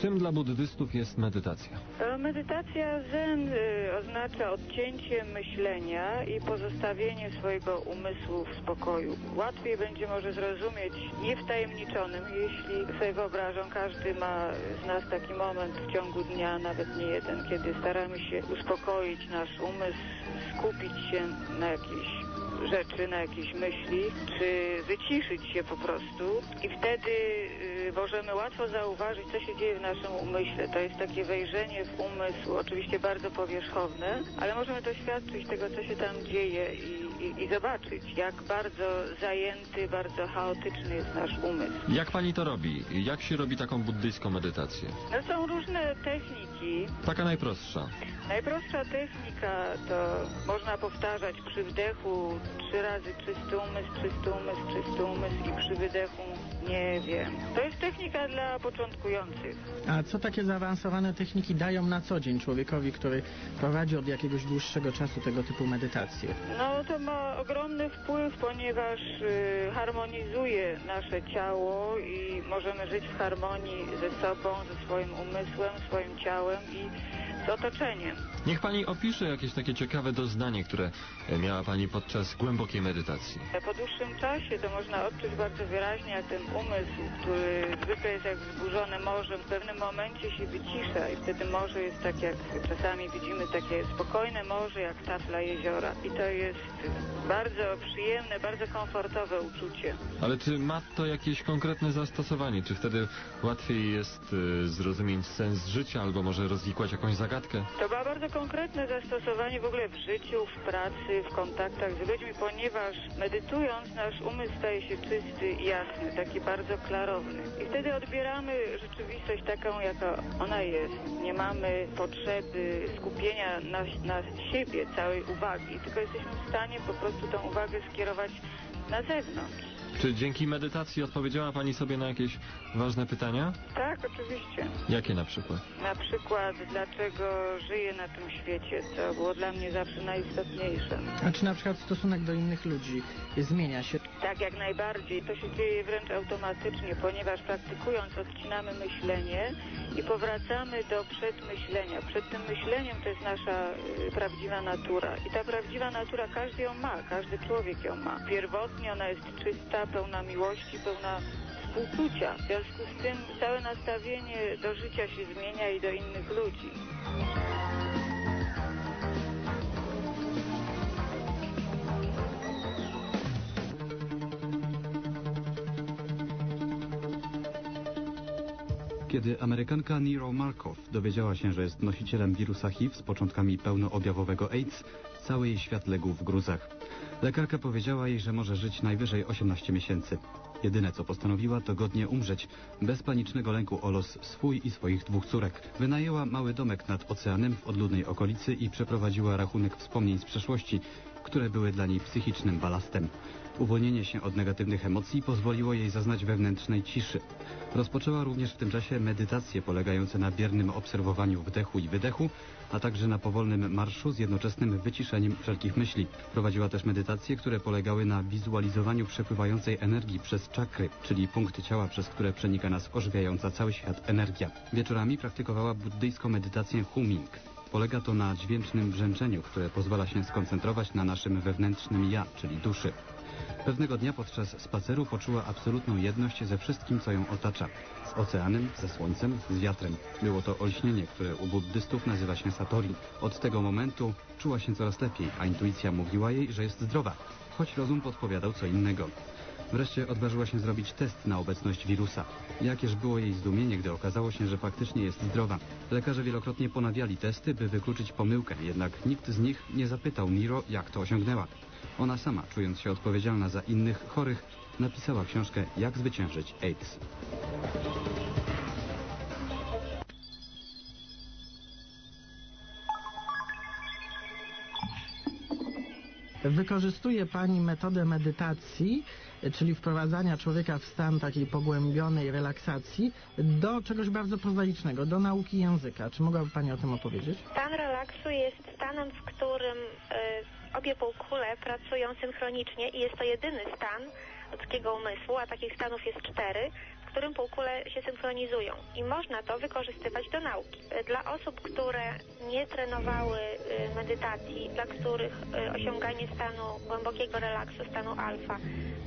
Czym dla buddystów jest medytacja? E, Medytacja zen y, oznacza odcięcie myślenia i pozostawienie swojego umysłu w spokoju. Łatwiej będzie może zrozumieć niewtajemniczonym, jeśli sobie wyobrażą, każdy ma z nas taki moment w ciągu dnia, nawet nie jeden, kiedy staramy się uspokoić nasz umysł, skupić się na jakiejś rzeczy, na jakiejś myśli, czy wyciszyć się po prostu i wtedy y, możemy łatwo zauważyć, co się dzieje w naszym umyśle. To jest takie wejrzenie w umysł, oczywiście bardzo powierzchowne, ale możemy doświadczyć tego, co się tam dzieje i, i, i zobaczyć, jak bardzo zajęty, bardzo chaotyczny jest nasz umysł. Jak pani to robi? Jak się robi taką buddyjską medytację? No są różne techniki. Taka najprostsza. Najprostsza technika to można powtarzać przy wdechu trzy razy czysty umysł, czysty umysł, czysty umysł i przy wydechu nie wiem. To jest technika dla początkujących. A co takie zaawansowane techniki dają na co dzień człowiekowi, który prowadzi od jakiegoś dłuższego czasu tego typu medytacje? No to ma ogromny wpływ, ponieważ y, harmonizuje nasze ciało i możemy żyć w harmonii ze sobą, ze swoim umysłem, swoim ciałem i z otoczeniem. Niech pani opisze jakieś takie ciekawe doznanie, które e, miała pani podczas głębokiej medytacji. Po dłuższym czasie to można odczuć bardzo wyraźnie, jak ten umysł, który zwykle jest jak wzburzone morzem, w pewnym momencie się wycisza i wtedy morze jest tak jak czasami widzimy takie spokojne morze, jak tafla jeziora. I to jest bardzo przyjemne, bardzo komfortowe uczucie. Ale czy ma to jakieś konkretne zastosowanie? Czy wtedy łatwiej jest e, zrozumieć sens życia albo może rozwikłać jakąś zagadkę? To ma bardzo konkretne zastosowanie w ogóle w życiu, w pracy, w kontaktach z ludźmi, ponieważ medytując nasz umysł staje się czysty i jasny, taki bardzo klarowny. I wtedy odbieramy rzeczywistość taką, jaka ona jest. Nie mamy potrzeby skupienia na, na siebie całej uwagi, tylko jesteśmy w stanie po prostu tą uwagę skierować na zewnątrz. Czy dzięki medytacji odpowiedziała pani sobie na jakieś ważne pytania? Tak, oczywiście. Jakie na przykład? Na przykład, dlaczego żyję na tym świecie, to było dla mnie zawsze najistotniejsze. A czy na przykład stosunek do innych ludzi zmienia się? Tak, jak najbardziej. To się dzieje wręcz automatycznie, ponieważ praktykując odcinamy myślenie i powracamy do przedmyślenia. Przed tym myśleniem to jest nasza y, prawdziwa natura. I ta prawdziwa natura każdy ją ma, każdy człowiek ją ma. Pierwotnie ona jest czysta, pełna miłości, pełna współczucia. W związku z tym całe nastawienie do życia się zmienia i do innych ludzi. Kiedy Amerykanka Nero Markow dowiedziała się, że jest nosicielem wirusa HIV z początkami pełnoobjawowego AIDS, cały jej świat legł w gruzach. Lekarka powiedziała jej, że może żyć najwyżej 18 miesięcy. Jedyne co postanowiła to godnie umrzeć, bez panicznego lęku o los swój i swoich dwóch córek. Wynajęła mały domek nad oceanem w odludnej okolicy i przeprowadziła rachunek wspomnień z przeszłości, które były dla niej psychicznym balastem. Uwolnienie się od negatywnych emocji pozwoliło jej zaznać wewnętrznej ciszy. Rozpoczęła również w tym czasie medytacje polegające na biernym obserwowaniu wdechu i wydechu, a także na powolnym marszu z jednoczesnym wyciszeniem wszelkich myśli. Prowadziła też medytacje, które polegały na wizualizowaniu przepływającej energii przez czakry, czyli punkty ciała, przez które przenika nas ożywiająca cały świat energia. Wieczorami praktykowała buddyjską medytację humming. Polega to na dźwięcznym brzęczeniu, które pozwala się skoncentrować na naszym wewnętrznym ja, czyli duszy. Pewnego dnia podczas spaceru poczuła absolutną jedność ze wszystkim, co ją otacza. Z oceanem, ze słońcem, z wiatrem. Było to olśnienie, które u buddystów nazywa się satori. Od tego momentu czuła się coraz lepiej, a intuicja mówiła jej, że jest zdrowa, choć rozum podpowiadał co innego. Wreszcie odważyła się zrobić test na obecność wirusa. Jakież było jej zdumienie, gdy okazało się, że faktycznie jest zdrowa. Lekarze wielokrotnie ponawiali testy, by wykluczyć pomyłkę, jednak nikt z nich nie zapytał Niro, jak to osiągnęła. Ona sama, czując się odpowiedzialna za innych chorych, napisała książkę Jak zwyciężyć AIDS. Wykorzystuje Pani metodę medytacji, czyli wprowadzania człowieka w stan takiej pogłębionej relaksacji do czegoś bardzo prozaicznego, do nauki języka. Czy mogłaby Pani o tym opowiedzieć? Stan relaksu jest stanem, w którym y, obie półkule pracują synchronicznie i jest to jedyny stan ludzkiego umysłu, a takich stanów jest cztery, którym półkule się synchronizują i można to wykorzystywać do nauki. Y, Dla osób, które nie trenowały y, medytacji, dla których y, osiąganie stanu głębokiego relaksu, stanu alfa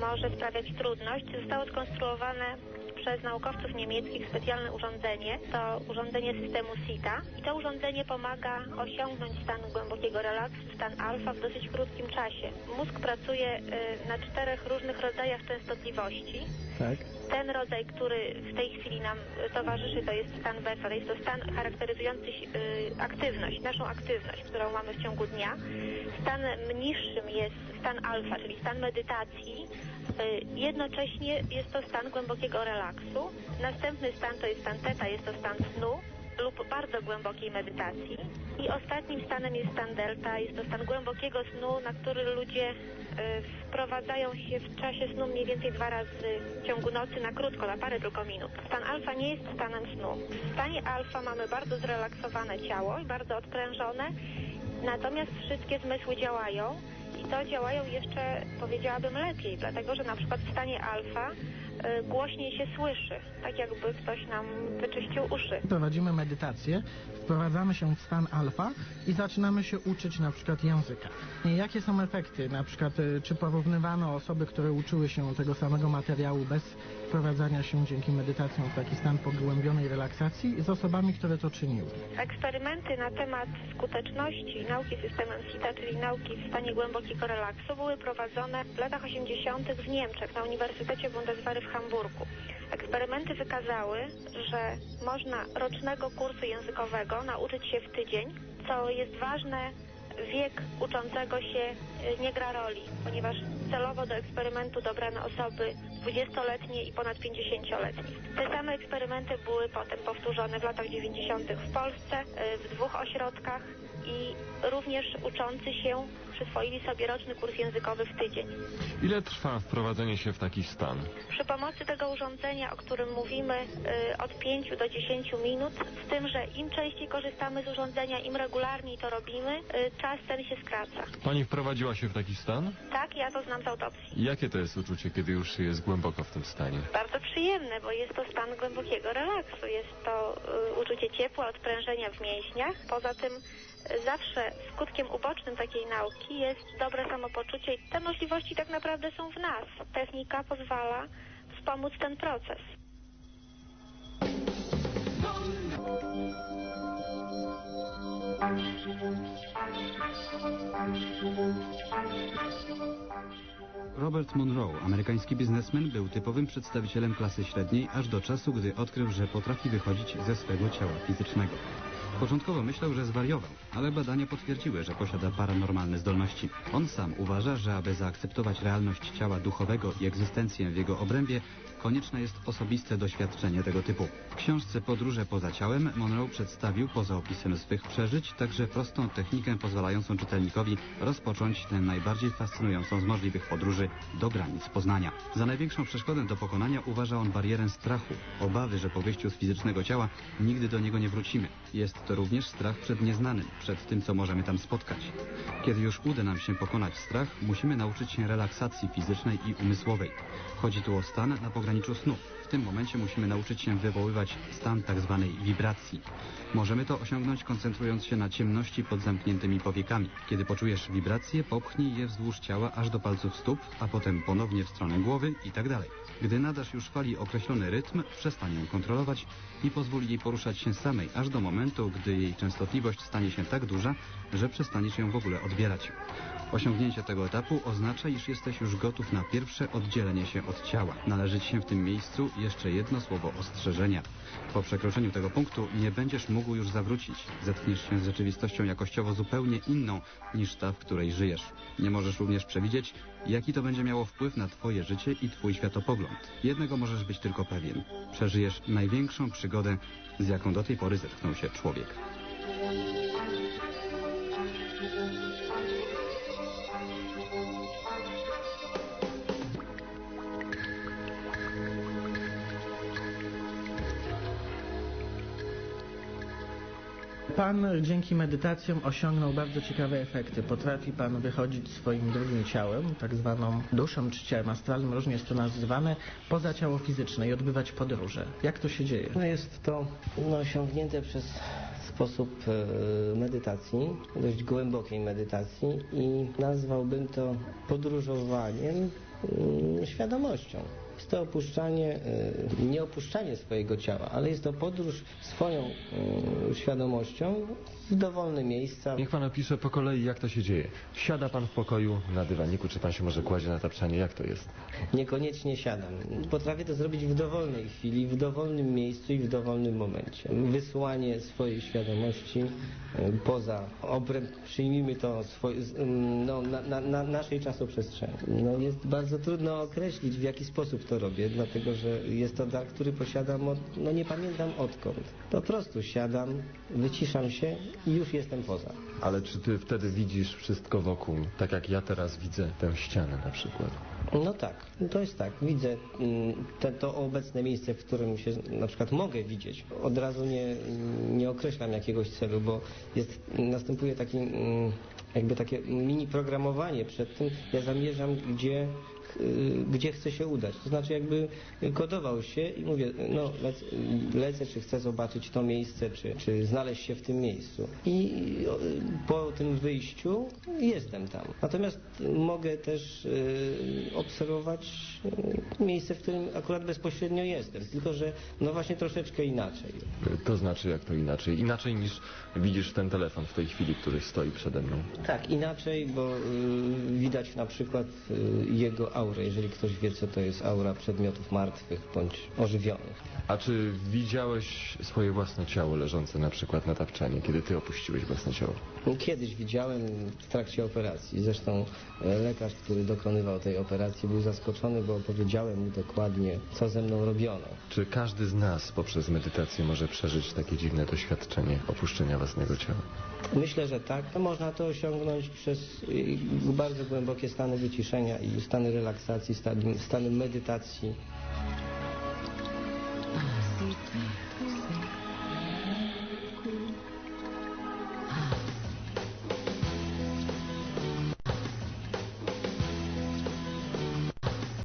może sprawiać trudność, zostało skonstruowane przez naukowców niemieckich specjalne urządzenie, to urządzenie systemu SITA i to urządzenie pomaga osiągnąć stan głębokiego relaksu, stan alfa w dosyć krótkim czasie. Mózg pracuje y, na czterech różnych rodzajach częstotliwości. Tak. Ten rodzaj, który w tej chwili nam towarzyszy, to jest stan beta, to jest to stan charakteryzujący y, aktywność, naszą aktywność, którą mamy w ciągu dnia. Stanem niższym jest stan alfa, czyli stan medytacji. Y, Jednocześnie jest to stan głębokiego relaksu. Następny stan to jest stan teta, jest to stan snu lub bardzo głębokiej medytacji. I ostatnim stanem jest stan delta, jest to stan głębokiego snu, na który ludzie y, wprowadzają się w czasie snu mniej więcej dwa razy w ciągu nocy na krótko, na parę tylko minut. Stan alfa nie jest stanem snu. W stanie alfa mamy bardzo zrelaksowane ciało i bardzo odprężone, natomiast wszystkie zmysły działają to działają jeszcze, powiedziałabym, lepiej, dlatego że na przykład w stanie alfa głośniej się słyszy, tak jakby ktoś nam wyczyścił uszy. Prowadzimy medytację, wprowadzamy się w stan alfa i zaczynamy się uczyć na przykład języka. I Jakie są efekty? Na przykład, y, czy porównywano osoby, które uczyły się tego samego materiału bez wprowadzania się dzięki medytacjom w taki stan pogłębionej relaksacji z osobami, które to czyniły? Eksperymenty na temat skuteczności nauki systemem SITA, czyli nauki w stanie głębokiego relaksu, były prowadzone w latach 80. w Niemczech na Uniwersytecie Bundeswehry w Hamburgu. Eksperymenty wykazały, że można rocznego kursu językowego nauczyć się w tydzień, co jest ważne wiek uczącego się y, nie gra roli, ponieważ celowo do eksperymentu dobrano osoby 20-letnie i ponad 50-letnie. Te same eksperymenty były potem powtórzone w latach 90. w Polsce, y, w dwóch ośrodkach i również uczący się przyswoili sobie roczny kurs językowy w tydzień. Ile trwa wprowadzenie się w taki stan? Przy pomocy tego urządzenia, o którym mówimy, y, od 5 do 10 minut, z tym, że im częściej korzystamy z urządzenia, im regularniej to robimy, y, czas ten się skraca. Pani wprowadziła się w taki stan? Tak, ja to znam z autopsji. Jakie to jest uczucie, kiedy już się jest głęboko w tym stanie? Bardzo przyjemne, bo jest to stan głębokiego relaksu. Jest to y, uczucie ciepła, odprężenia w mięśniach. Poza tym y, zawsze skutkiem ubocznym takiej nauki jest dobre samopoczucie i te możliwości tak naprawdę są w nas. Technika pozwala wspomóc ten proces. Robert Monroe, amerykański biznesmen, był typowym przedstawicielem klasy średniej aż do czasu, gdy odkrył, że potrafi wychodzić ze swego ciała fizycznego. Początkowo myślał, że zwariował, ale badania potwierdziły, że posiada paranormalne zdolności. On sam uważa, że aby zaakceptować realność ciała duchowego i egzystencję w jego obrębie, konieczne jest osobiste doświadczenie tego typu. W książce Podróże poza ciałem Monroe przedstawił poza opisem swych przeżyć także prostą technikę pozwalającą czytelnikowi rozpocząć tę najbardziej fascynującą z możliwych podróży do granic poznania. Za największą przeszkodę do pokonania uważa on barierę strachu, obawy, że po wyjściu z fizycznego ciała nigdy do niego nie wrócimy. Jest to również strach przed nieznanym, przed tym, co możemy tam spotkać. Kiedy już uda nam się pokonać strach, musimy nauczyć się relaksacji fizycznej i umysłowej. Chodzi tu o stan na pograniczu snu. Tym momencie musimy nauczyć się wywoływać stan tak zwanej wibracji. Możemy to osiągnąć koncentrując się na ciemności pod zamkniętymi powiekami. Kiedy poczujesz wibracje, popchnij je wzdłuż ciała aż do palców stóp, a potem ponownie w stronę głowy i tak dalej. Gdy nadasz już fali określony rytm, przestań ją kontrolować i pozwól jej poruszać się samej, aż do momentu, gdy jej częstotliwość stanie się tak duża, że przestaniesz ją w ogóle odbierać. Osiągnięcie tego etapu oznacza, iż jesteś już gotów na pierwsze oddzielenie się od ciała. Należy ci się w tym miejscu jeszcze jedno słowo ostrzeżenia. Po przekroczeniu tego punktu nie będziesz mógł już zawrócić. Zetkniesz się z rzeczywistością jakościowo zupełnie inną niż ta, w której żyjesz. Nie możesz również przewidzieć, jaki to będzie miało wpływ na twoje życie i twój światopogląd. Jednego możesz być tylko pewien. Przeżyjesz największą przygodę, z jaką do tej pory zetknął się człowiek. Pan dzięki medytacjom osiągnął bardzo ciekawe efekty. Potrafi Pan wychodzić swoim drugim ciałem, tak zwaną duszą czy ciałem astralnym, różnie jest to nazywane, poza ciało fizyczne i odbywać podróże. Jak to się dzieje? No jest to no, osiągnięte przez sposób e, medytacji, dość głębokiej medytacji i nazwałbym to podróżowaniem mm, świadomością. Jest to opuszczanie, e, nie opuszczanie swojego ciała, ale jest to podróż swoją e, świadomością w dowolne miejsca. Niech pan opisze po kolei, jak to się dzieje. Siada pan w pokoju na dywaniku, czy pan się może kładzie na tapczanie, jak to jest? Niekoniecznie siadam. Potrafię to zrobić w dowolnej chwili, w dowolnym miejscu i w dowolnym momencie. Wysłanie swojej świadomości e, poza obręb, przyjmijmy to, swoj, mm, no, na, na, na naszej czasoprzestrzeni. No, jest bardzo trudno określić, w jaki sposób to robię, dlatego że jest to dar, który posiadam od, no nie pamiętam odkąd. Po prostu siadam, wyciszam się i już jestem poza. Ale czy ty wtedy widzisz wszystko wokół, tak jak ja teraz widzę tę ścianę na przykład? No tak, to jest tak. Widzę mm, te, to obecne miejsce, w którym się na przykład mogę widzieć. Od razu nie, nie określam jakiegoś celu, bo jest, następuje taki, mm, jakby takie mini programowanie przed tym. Ja zamierzam, gdzie, gdzie chcę się udać. To znaczy jakby kodował się i mówię, no lecę, lecę czy chcę zobaczyć to miejsce, czy, czy znaleźć się w tym miejscu. I o, po tym wyjściu jestem tam. Natomiast mogę też y, obserwować y, miejsce, w którym akurat bezpośrednio jestem, tylko że no właśnie troszeczkę inaczej. To znaczy, jak to inaczej? Inaczej niż widzisz ten telefon w tej chwili, który stoi przede mną. Tak, inaczej, bo y, widać na przykład y, jego aurę, jeżeli ktoś wie, co to jest aura przedmiotów martwych bądź ożywionych. A czy widziałeś swoje własne ciało leżące na przykład na tapczanie, kiedy ty opuściłeś własne ciało? Kiedyś widziałem w trakcie operacji, zresztą e, lekarz, który dokonywał tej operacji był zaskoczony, bo opowiedziałem mu dokładnie, co ze mną robiono. Czy każdy z nas poprzez medytację może przeżyć takie dziwne doświadczenie opuszczenia własnego ciała? Myślę, że tak. Można to osiągnąć przez bardzo głębokie stany wyciszenia i stany relaksacji, stany, stany medytacji.